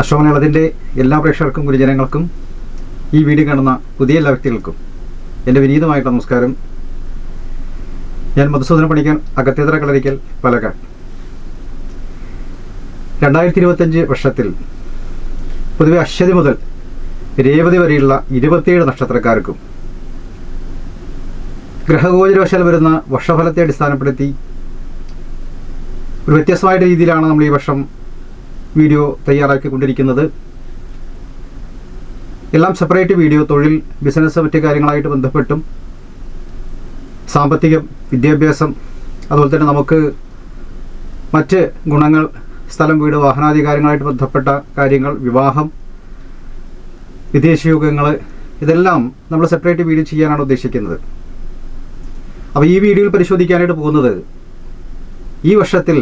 അശോകനളതിന്റെ എല്ലാ പ്രേക്ഷകർക്കും ഗുരുജനങ്ങൾക്കും ഈ വീഡിയോ കാണുന്ന പുതിയ എല്ലാ വ്യക്തികൾക്കും എന്റെ വിനീതമായിട്ടുള്ള നമസ്കാരം. ഞാൻ മധുസൂദന പണിക്കൻ അകത്തേതര കളരിക്കൽ പാലക്കാട്. രണ്ടായിരത്തി ഇരുപത്തഞ്ച് വർഷത്തിൽ പൊതുവെ അശ്വതി മുതൽ രേവതി വരെയുള്ള ഇരുപത്തിയേഴ് നക്ഷത്രക്കാർക്കും ഗ്രഹഗോചരവശാൽ വരുന്ന വർഷഫലത്തെ അടിസ്ഥാനപ്പെടുത്തി ഒരു വ്യത്യസ്തമായ രീതിയിലാണ് നമ്മൾ ഈ വർഷം വീഡിയോ തയ്യാറാക്കിക്കൊണ്ടിരിക്കുന്നത്. എല്ലാം സെപ്പറേറ്റ് വീഡിയോ തൊഴിൽ ബിസിനസ് മറ്റു കാര്യങ്ങളായിട്ട് ബന്ധപ്പെട്ടും സാമ്പത്തികം വിദ്യാഭ്യാസം അതുപോലെ തന്നെ നമുക്ക് മറ്റ് ഗുണങ്ങൾ സ്ഥലം വീട് വാഹനാദി കാര്യങ്ങളായിട്ട് ബന്ധപ്പെട്ട കാര്യങ്ങൾ വിവാഹം വിദേശയോഗങ്ങൾ ഇതെല്ലാം നമ്മൾ സെപ്പറേറ്റ് വീഡിയോ ചെയ്യാനാണ് ഉദ്ദേശിക്കുന്നത്. അപ്പോൾ ഈ വീഡിയോയിൽ പരിശോധിക്കാനായിട്ട് പോകുന്നത് ഈ വർഷത്തിൽ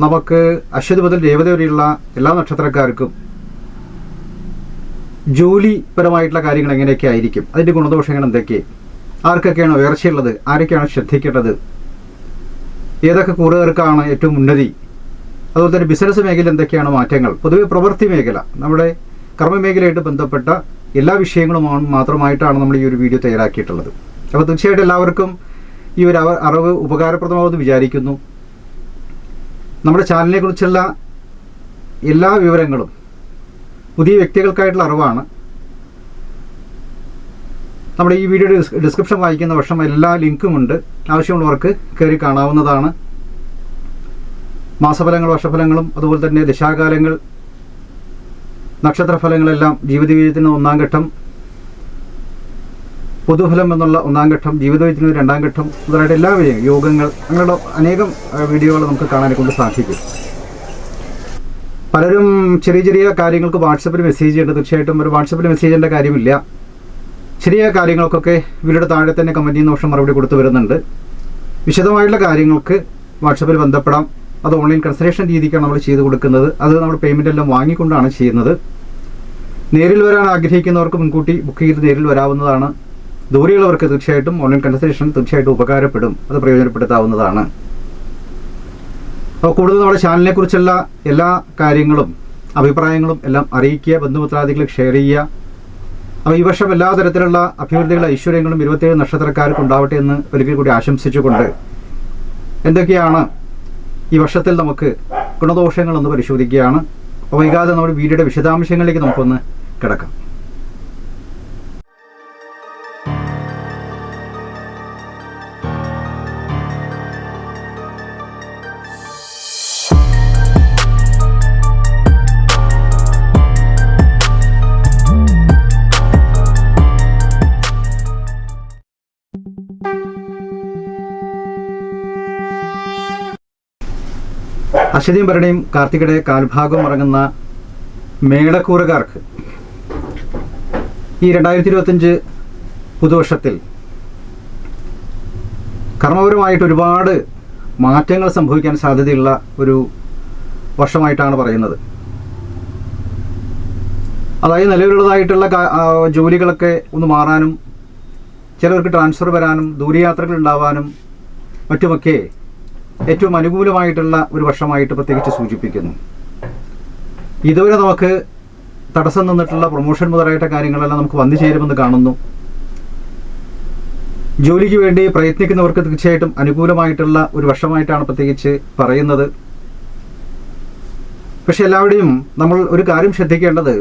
നമുക്ക് അശ്വതി മുതൽ രേവതി വരെയുള്ള എല്ലാ നക്ഷത്രക്കാർക്കും ജോലിപരമായിട്ടുള്ള കാര്യങ്ങൾ എങ്ങനെയൊക്കെ ആയിരിക്കും? അതിന്റെ ഗുണദോഷങ്ങൾ എന്തൊക്കെ? ആർക്കൊക്കെയാണ് ഉയർച്ചയുള്ളത്? ആരൊക്കെയാണ് ശ്രദ്ധിക്കേണ്ടത്? ഏതൊക്കെ കൂറുകാർക്കാണ് ഏറ്റവും ഉന്നതി? അതുപോലെ തന്നെ ബിസിനസ് മേഖല എന്തൊക്കെയാണ് മാറ്റങ്ങൾ? പൊതുവെ പ്രവൃത്തി മേഖല നമ്മുടെ കർമ്മമേഖലയായിട്ട് ബന്ധപ്പെട്ട എല്ലാ വിഷയങ്ങളുമാണ് മാത്രമായിട്ടാണ് നമ്മൾ ഈ ഒരു വീഡിയോ തയ്യാറാക്കിയിട്ടുള്ളത്. അപ്പോൾ തീർച്ചയായിട്ടും എല്ലാവർക്കും ഈ ഒരു അറിവ് ഉപകാരപ്രദമാകുമെന്ന് വിചാരിക്കുന്നു. നമ്മുടെ ചാനലിനെ കുറിച്ചുള്ള എല്ലാ വിവരങ്ങളും പുതിയ വ്യക്തികൾക്കായിട്ടുള്ള അറിവാണ്. നമ്മുടെ ഈ വീഡിയോയുടെ ഡിസ്ക്രിപ്ഷൻ വായിക്കുന്ന വർഷം എല്ലാ ലിങ്കും ഉണ്ട്. ആവശ്യമുള്ളവർക്ക് കയറി കാണാവുന്നതാണ്. മാസഫലങ്ങൾ വർഷഫലങ്ങളും അതുപോലെ തന്നെ ദശാകാലങ്ങൾ നക്ഷത്രഫലങ്ങളെല്ലാം ജീവിത ഒന്നാം ഘട്ടം പൊതുഫലം എന്നുള്ള ഒന്നാം ഘട്ടം ജീവിതത്തിന് രണ്ടാം ഘട്ടം മുതലായിട്ട് എല്ലാ യോഗങ്ങൾ അങ്ങനെയുള്ള അനേകം വീഡിയോകൾ നമുക്ക് കാണാനെ കൊണ്ട് സാധിക്കും. പലരും ചെറിയ ചെറിയ കാര്യങ്ങൾക്ക് വാട്സപ്പിൽ മെസ്സേജ് ചെയ്യേണ്ടത് തീർച്ചയായിട്ടും ഒരു വാട്സപ്പിൽ മെസ്സേജ് ചെയ്യേണ്ട കാര്യമില്ല. ചെറിയ കാര്യങ്ങൾക്കൊക്കെ ഇവരുടെ താഴെ തന്നെ കമന്റ് ചെയ്യുന്ന വർഷം മറുപടി കൊടുത്തു വരുന്നുണ്ട്. വിശദമായിട്ടുള്ള കാര്യങ്ങൾക്ക് വാട്സപ്പിൽ ബന്ധപ്പെടാം. അത് ഓൺലൈൻ കൺസൾട്ടേഷൻ രീതിക്കാണ് നമ്മൾ ചെയ്തു കൊടുക്കുന്നത്. അത് നമ്മൾ പേയ്മെന്റ് എല്ലാം വാങ്ങിക്കൊണ്ടാണ് ചെയ്യുന്നത്. നേരിൽ വരാൻ ആഗ്രഹിക്കുന്നവർക്ക് മുൻകൂട്ടി ബുക്ക് ചെയ്ത് നേരിൽ വരാവുന്നതാണ് ദൂരെയുള്ളവർക്ക് തീർച്ചയായിട്ടും ഓൺലൈൻ കൺസൾട്ടേഷൻ തീർച്ചയായിട്ടും ഉപകാരപ്പെടും. അത് പ്രയോജനപ്പെടുത്താവുന്നതാണ്. അപ്പോൾ കൂടുതൽ നമ്മുടെ ചാനലിനെ കുറിച്ചുള്ള എല്ലാ കാര്യങ്ങളും അഭിപ്രായങ്ങളും എല്ലാം അറിയിക്കുക ബന്ധുമിത്രാദികൾക്ക് ഷെയർ ചെയ്യുക. അപ്പോൾ ഈ വർഷം എല്ലാ തരത്തിലുള്ള അഭിവൃദ്ധികളും ഐശ്വര്യങ്ങളും ഇരുപത്തിയേഴ് നക്ഷത്രക്കാർക്ക് ഉണ്ടാവട്ടെ എന്ന് ഒരിക്കൽ കൂടി ആശംസിച്ചുകൊണ്ട് എന്തൊക്കെയാണ് ഈ വർഷത്തിൽ നമുക്ക് ഗുണദോഷങ്ങളൊന്ന് പരിശോധിക്കുകയാണ്. വൈകാതെ നമ്മുടെ വീഡിയോയുടെ വിശദാംശങ്ങളിലേക്ക് നമുക്കൊന്ന് കിടക്കാം. അശ്വതിയും ഭരണിയും കാർത്തികയുടെ കാൽഭാഗം ഇറങ്ങുന്ന മേടക്കൂറുകാർക്ക് ഈ രണ്ടായിരത്തി ഇരുപത്തഞ്ച് പുതുവർഷത്തിൽ കർമ്മപരമായിട്ട് ഒരുപാട് മാറ്റങ്ങൾ സംഭവിക്കാൻ സാധ്യതയുള്ള ഒരു വർഷമായിട്ടാണ് പറയുന്നത്. അതായത് നിലവിലുള്ളതായിട്ടുള്ള ജോലികളൊക്കെ ഒന്ന് മാറാനും ചിലർക്ക് ട്രാൻസ്ഫർ വരാനും ദൂരയാത്രകൾ ഉണ്ടാവാനും മറ്റുമൊക്കെ ഏറ്റവും അനുകൂലമായിട്ടുള്ള ഒരു വർഷമായിട്ട് പ്രത്യേകിച്ച് സൂചിപ്പിക്കുന്നു. ഇതുവരെ നമുക്ക് തടസ്സം നിന്നിട്ടുള്ള പ്രൊമോഷൻ മുതലായിട്ട കാര്യങ്ങളെല്ലാം നമുക്ക് വന്നു ചേരുമെന്ന് കാണുന്നു. ജോലിക്ക് വേണ്ടി പ്രയത്നിക്കുന്നവർക്ക് തീർച്ചയായിട്ടും അനുകൂലമായിട്ടുള്ള ഒരു വർഷമായിട്ടാണ് പ്രത്യേകിച്ച് പറയുന്നത്. പക്ഷെ എല്ലാവരുടെയും നമ്മൾ ഒരു കാര്യം ശ്രദ്ധിക്കേണ്ടത്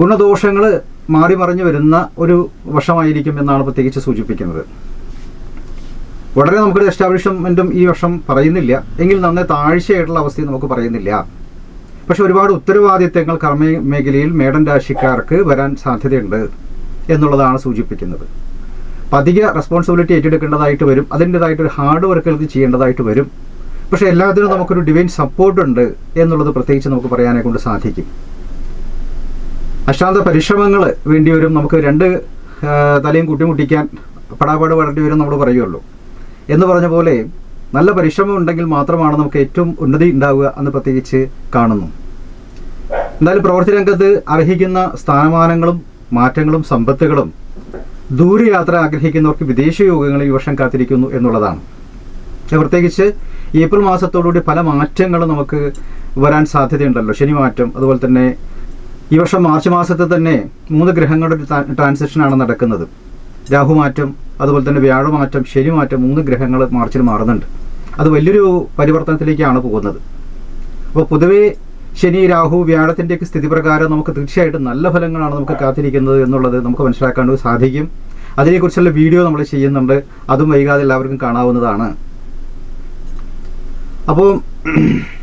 ഗുണദോഷങ്ങൾ മാറി മറിഞ്ഞു വരുന്ന ഒരു വർഷമായിരിക്കും എന്നാണ് പ്രത്യേകിച്ച് സൂചിപ്പിക്കുന്നത്. വളരെ നമുക്കൊരു എസ്റ്റാബ്ലിഷ്മെന്റും ഈ വർഷം പറയുന്നില്ല. എങ്കിൽ നന്നേ താഴ്ചയായിട്ടുള്ള അവസ്ഥയും നമുക്ക് പറയുന്നില്ല. പക്ഷെ ഒരുപാട് ഉത്തരവാദിത്തങ്ങൾ കർമ്മ മേഖലയിൽ മേടൻ രാശിക്കാർക്ക് വരാൻ സാധ്യതയുണ്ട് എന്നുള്ളതാണ് സൂചിപ്പിക്കുന്നത്. അധിക റെസ്പോൺസിബിലിറ്റി ഏറ്റെടുക്കേണ്ടതായിട്ട് വരും. അതിന്റെതായിട്ടൊരു ഹാർഡ് വർക്കുകൾ ചെയ്യേണ്ടതായിട്ട് വരും. പക്ഷെ എല്ലാത്തിനും നമുക്കൊരു ഡിവൈൻ സപ്പോർട്ട് ഉണ്ട് എന്നുള്ളത് പ്രത്യേകിച്ച് നമുക്ക് പറയാനെ കൊണ്ട് സാധിക്കും. അശാന്ത പരിശ്രമങ്ങൾ വേണ്ടി വരും. നമുക്ക് രണ്ട് തലയും കൂട്ടിമുട്ടിക്കാൻ പടാപാട് പടേണ്ടി വരും നമ്മൾ പറയുള്ളൂ. എന്ന് പറഞ്ഞ പോലെ നല്ല പരിശ്രമം ഉണ്ടെങ്കിൽ മാത്രമാണ് നമുക്ക് ഏറ്റവും ഉന്നതി ഉണ്ടാവുക എന്ന് പ്രത്യേകിച്ച് കാണുന്നു. എന്തായാലും പ്രവർത്തി രംഗത്ത് അർഹിക്കുന്ന സ്ഥാനമാനങ്ങളും മാറ്റങ്ങളും സമ്പത്തുകളും ദൂരയാത്ര ആഗ്രഹിക്കുന്നവർക്ക് വിദേശ യോഗങ്ങൾ ഈ വർഷം കാത്തിരിക്കുന്നു എന്നുള്ളതാണ്. പ്രത്യേകിച്ച് ഏപ്രിൽ മാസത്തോടുകൂടി പല മാറ്റങ്ങളും നമുക്ക് വരാൻ സാധ്യതയുണ്ടല്ലോ. ശനി മാറ്റം അതുപോലെ തന്നെ ഈ വർഷം മാർച്ച് മാസത്തിൽ തന്നെ മൂന്ന് ഗ്രഹങ്ങളുടെ ഒരു ട്രാൻസാക്ഷനാണ് നടക്കുന്നത്. രാഹുമാറ്റം അതുപോലെ തന്നെ വ്യാഴമാറ്റം ശനിമാറ്റം മൂന്ന് ഗ്രഹങ്ങൾ മാർച്ചിൽ മാറുന്നുണ്ട്. അത് വലിയൊരു പരിവർത്തനത്തിലേക്കാണ് പോകുന്നത്. അപ്പോൾ പൊതുവേ ശനി രാഹു വ്യാഴത്തിന്റെയൊക്കെ സ്ഥിതി പ്രകാരം നമുക്ക് തീർച്ചയായിട്ടും നല്ല ഫലങ്ങളാണ് നമുക്ക് കാത്തിരിക്കുന്നത് എന്നുള്ളത് നമുക്ക് മനസ്സിലാക്കാൻ സാധിക്കും. അതിനെക്കുറിച്ചുള്ള വീഡിയോ നമ്മൾ ചെയ്യുന്നുണ്ട്. അതും വൈകാതെ എല്ലാവർക്കും കാണാവുന്നതാണ്. അപ്പോൾ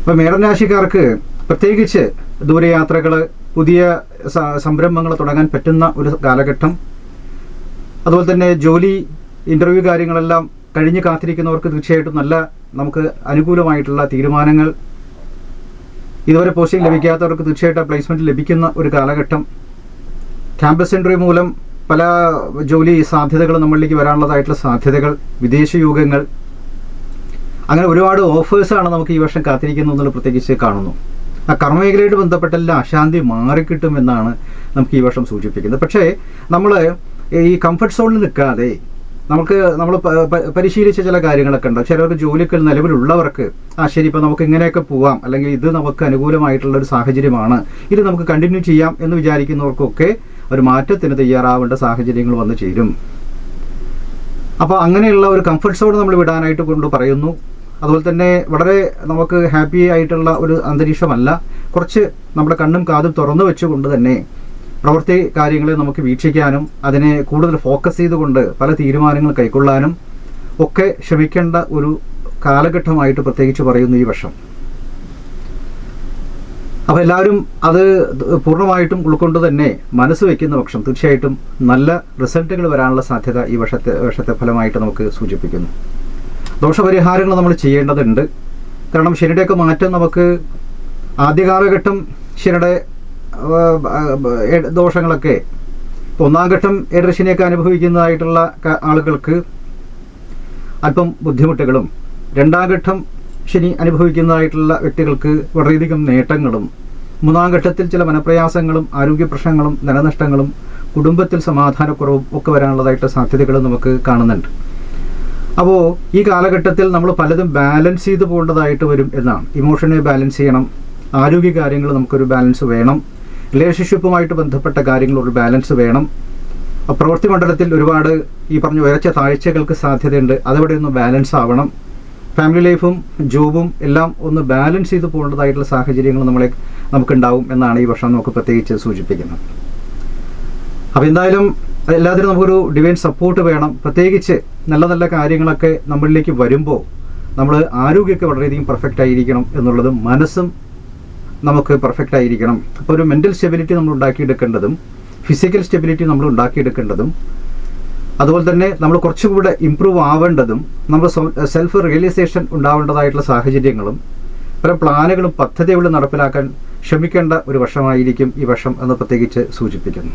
അപ്പോൾ മേടൻ രാശിക്കാർക്ക് പ്രത്യേകിച്ച് ദൂരയാത്രകൾ പുതിയ സംരംഭങ്ങൾ തുടങ്ങാൻ പറ്റുന്ന ഒരു കാലഘട്ടം. അതുപോലെ തന്നെ ജോലി ഇന്റർവ്യൂ കാര്യങ്ങളെല്ലാം കഴിഞ്ഞ് കാത്തിരിക്കുന്നവർക്ക് തീർച്ചയായിട്ടും നല്ല നമുക്ക് അനുകൂലമായിട്ടുള്ള തീരുമാനങ്ങൾ. ഇതുവരെ പോസ്റ്റിംഗ് ലഭിക്കാത്തവർക്ക് തീർച്ചയായിട്ടും പ്ലേസ്മെന്റ് ലഭിക്കുന്ന ഒരു കാലഘട്ടം. ക്യാമ്പസ് ഇന്റർവ്യൂ മൂലം പല ജോലി സാധ്യതകൾ നമ്മളിലേക്ക് വരാനുള്ളതായിട്ടുള്ള സാധ്യതകൾ വിദേശ യോഗങ്ങൾ. അങ്ങനെ ഒരുപാട് ഓഫേഴ്സാണ് നമുക്ക് ഈ വർഷം കാത്തിരിക്കുന്നു എന്നുള്ള പ്രത്യേകിച്ച് കാണുന്നു. ആ കർമ്മമേഖലയായിട്ട് ബന്ധപ്പെട്ട എല്ലാ അശാന്തി മാറിക്കിട്ടും എന്നാണ് നമുക്ക് ഈ വർഷം സൂചിപ്പിക്കുന്നത്. പക്ഷേ നമ്മൾ ഈ കംഫർട്ട് സോണിൽ നിൽക്കാതെ നമുക്ക് നമ്മൾ പരിശീലിച്ച ചില കാര്യങ്ങളൊക്കെ ഉണ്ട്. ചിലർക്ക് ജോലിക്ക് നിലവിലുള്ളവർക്ക് ആ ശരി ഇപ്പം നമുക്ക് ഇങ്ങനെയൊക്കെ പോവാം അല്ലെങ്കിൽ ഇത് നമുക്ക് അനുകൂലമായിട്ടുള്ള ഒരു സാഹചര്യമാണ് ഇത് നമുക്ക് കണ്ടിന്യൂ ചെയ്യാം എന്ന് വിചാരിക്കുന്നവർക്കൊക്കെ ഒരു മാറ്റത്തിന് തയ്യാറാവേണ്ട സാഹചര്യങ്ങൾ വന്നു ചേരും. അപ്പോൾ അങ്ങനെയുള്ള ഒരു കംഫർട്ട് സോൺ നമ്മൾ വിടാനായിട്ട് കൊണ്ട് പറയുന്നു. അതുപോലെ തന്നെ വളരെ നമുക്ക് ഹാപ്പി ആയിട്ടുള്ള ഒരു അന്തരീക്ഷമല്ല. കുറച്ച് നമ്മുടെ കണ്ണും കാതും തുറന്നു വെച്ചുകൊണ്ട് തന്നെ പ്രവൃത്തി കാര്യങ്ങളെ നമുക്ക് വീക്ഷിക്കാനും അതിനെ കൂടുതൽ ഫോക്കസ് ചെയ്തുകൊണ്ട് പല തീരുമാനങ്ങൾ കൈക്കൊള്ളാനും ഒക്കെ ശ്രമിക്കേണ്ട ഒരു കാലഘട്ടമായിട്ട് പ്രത്യേകിച്ച് പറയുന്നു ഈ വർഷം. അപ്പോൾ എല്ലാവരും അത് പൂർണമായിട്ടും ഉൾക്കൊണ്ട് തന്നെ മനസ്സ് വയ്ക്കുന്ന പക്ഷം തീർച്ചയായിട്ടും നല്ല റിസൾട്ടുകൾ വരാനുള്ള സാധ്യത ഈ വർഷത്തെ വർഷത്തെ ഫലമായിട്ട് നമുക്ക് സൂചിപ്പിക്കുന്നു. ദോഷപരിഹാരങ്ങൾ നമ്മൾ ചെയ്യേണ്ടതുണ്ട്. കാരണം ശനിയുടെയൊക്കെ മാറ്റം നമുക്ക് ആദ്യ കാലഘട്ടം ശനിയുടെ ദോഷങ്ങളൊക്കെ. ഇപ്പോൾ ഒന്നാം ഘട്ടം ഏഴരശനിയൊക്കെ അനുഭവിക്കുന്നതായിട്ടുള്ള ആളുകൾക്ക് അല്പം ബുദ്ധിമുട്ടുകളും രണ്ടാം ഘട്ടം ശനി അനുഭവിക്കുന്നതായിട്ടുള്ള വ്യക്തികൾക്ക് വളരെയധികം നേട്ടങ്ങളും മൂന്നാം ഘട്ടത്തിൽ ചില മനപ്രയാസങ്ങളും ആരോഗ്യ പ്രശ്നങ്ങളും ധനനഷ്ടങ്ങളും കുടുംബത്തിൽ സമാധാനക്കുറവും ഒക്കെ വരാനുള്ളതായിട്ട് സാധ്യതകൾ നമുക്ക് കാണുന്നുണ്ട്. അപ്പോൾ ഈ കാലഘട്ടത്തിൽ നമ്മൾ പലതും ബാലൻസ് ചെയ്ത് പോകേണ്ടതായിട്ട് വരും എന്നാണ്. ഇമോഷനെ ബാലൻസ് ചെയ്യണം. ആരോഗ്യ കാര്യങ്ങൾ നമുക്കൊരു ബാലൻസ് വേണം. റിലേഷൻഷിപ്പുമായിട്ട് ബന്ധപ്പെട്ട കാര്യങ്ങൾ ഒരു ബാലൻസ് വേണം പ്രവൃത്തി മണ്ഡലത്തിൽ ഒരുപാട് ഈ പറഞ്ഞ ഉയർച്ച താഴ്ചകൾക്ക് സാധ്യതയുണ്ട്. അതവിടെ ഒന്ന് ബാലൻസ് ആവണം. ഫാമിലി ലൈഫും ജോബും എല്ലാം ഒന്ന് ബാലൻസ് ചെയ്ത് പോകേണ്ടതായിട്ടുള്ള സാഹചര്യങ്ങൾ നമ്മളെ നമുക്കുണ്ടാവും എന്നാണ് ഈ വർഷം നമുക്ക് പ്രത്യേകിച്ച് സൂചിപ്പിക്കുന്നത്. അപ്പോൾ എന്തായാലും എല്ലാത്തിനും നമുക്കൊരു ഡിവൈൻ സപ്പോർട്ട് വേണം. പ്രത്യേകിച്ച് നല്ല നല്ല കാര്യങ്ങളൊക്കെ നമ്മളിലേക്ക് വരുമ്പോൾ നമ്മൾ ആരോഗ്യമൊക്കെ വളരെയധികം പെർഫെക്റ്റ് ആയിരിക്കണം എന്നുള്ളതും മനസ്സും നമുക്ക് പെർഫെക്റ്റ് ആയിരിക്കണം. അപ്പോൾ ഒരു മെന്റൽ സ്റ്റെബിലിറ്റി നമ്മൾ ഉണ്ടാക്കിയെടുക്കേണ്ടതും ഫിസിക്കൽ സ്റ്റെബിലിറ്റി നമ്മൾ ഉണ്ടാക്കിയെടുക്കേണ്ടതും അതുപോലെ തന്നെ നമ്മൾ കുറച്ചുകൂടെ ഇമ്പ്രൂവ് ആവേണ്ടതും നമ്മൾ സെൽഫ് റിയലൈസേഷൻ ഉണ്ടാവേണ്ടതായിട്ടുള്ള സാഹചര്യങ്ങളും പല പ്ലാനുകളും പദ്ധതികളും നടപ്പിലാക്കാൻ ശ്രമിക്കേണ്ട ഒരു വർഷമായിരിക്കും ഈ വർഷം എന്ന് പ്രത്യേകിച്ച് സൂചിപ്പിക്കുന്നു.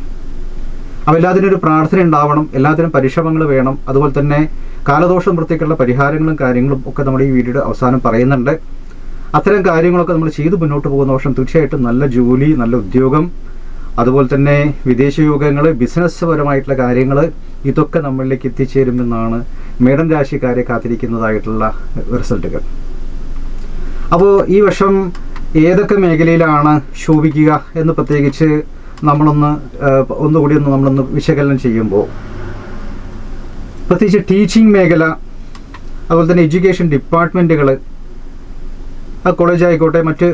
അപ്പോൾ എല്ലാത്തിനും ഒരു പ്രാർത്ഥന ഉണ്ടാവണം എല്ലാത്തിനും പരിശ്രമങ്ങൾ വേണം. അതുപോലെ തന്നെ കാലദോഷം വൃത്തിക്കുള്ള പരിഹാരങ്ങളും കാര്യങ്ങളും ഒക്കെ നമ്മൾ ഈ വീഡിയോയുടെ അവസാനം പറയുന്നുണ്ട്. അത്തരം കാര്യങ്ങളൊക്കെ നമ്മൾ ചെയ്ത് മുന്നോട്ട് പോകുന്ന വർഷം തീർച്ചയായിട്ടും നല്ല ജോലി നല്ല ഉദ്യോഗം. അതുപോലെ തന്നെ വിദേശ യോഗങ്ങൾ ബിസിനസ് പരമായിട്ടുള്ള കാര്യങ്ങൾ ഇതൊക്കെ നമ്മളിലേക്ക് എത്തിച്ചേരുമെന്നാണ് മേടൻ രാശിക്കാരെ കാത്തിരിക്കുന്നതായിട്ടുള്ള റിസൾട്ടുകൾ. അപ്പോൾ ഈ വർഷം ഏതൊക്കെ മേഖലയിലാണ് ശോഭിക്കുക എന്ന് പ്രത്യേകിച്ച് നമ്മളൊന്ന് ഒന്നുകൂടി ഒന്ന് നമ്മളൊന്ന് വിശകലനം ചെയ്യുമ്പോൾ പ്രത്യേകിച്ച് ടീച്ചിങ് മേഖല അതുപോലെ തന്നെ എഡ്യൂക്കേഷൻ ഡിപ്പാർട്ട്മെന്റുകൾ കോളേജ് ആയിക്കോട്ടെ മറ്റ്